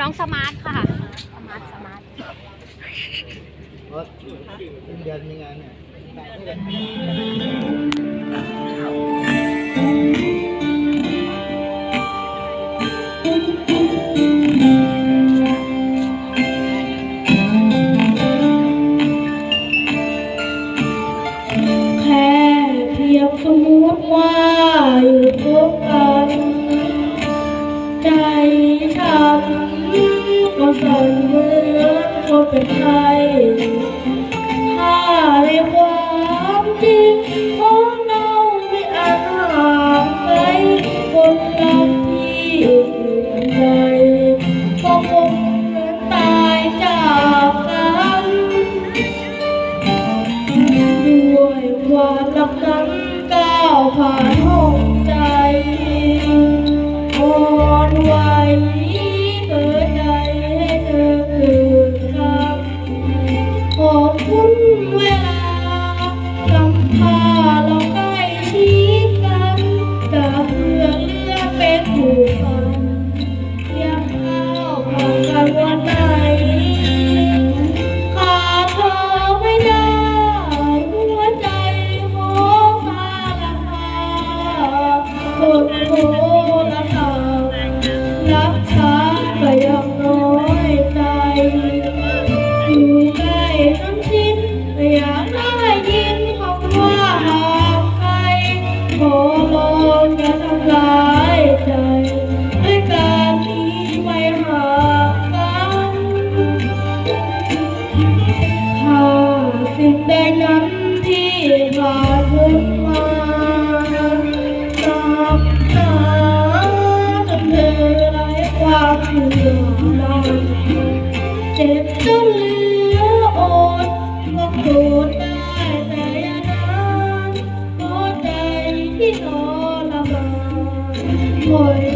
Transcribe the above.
น้องสมาร์ทค่ะ สมาร์ท สมาร์ทเดือนมีงานเนี่ยแค่เพียงสมมติว่าอยู่พบกัน ใจฉัน สั่นเหมือนคนเป็นไข้ถ้าในความจริงของเราไม่อาจห่างไกลคนรักที่อยู่ในใจก็คงเหมือนตายจากกันด้วยความรักนั้น เชื่อมั่นเจ็บจนเหลืออดก็โกรธได้แต่ยานานเพราะใจที่ทรมานปล่อย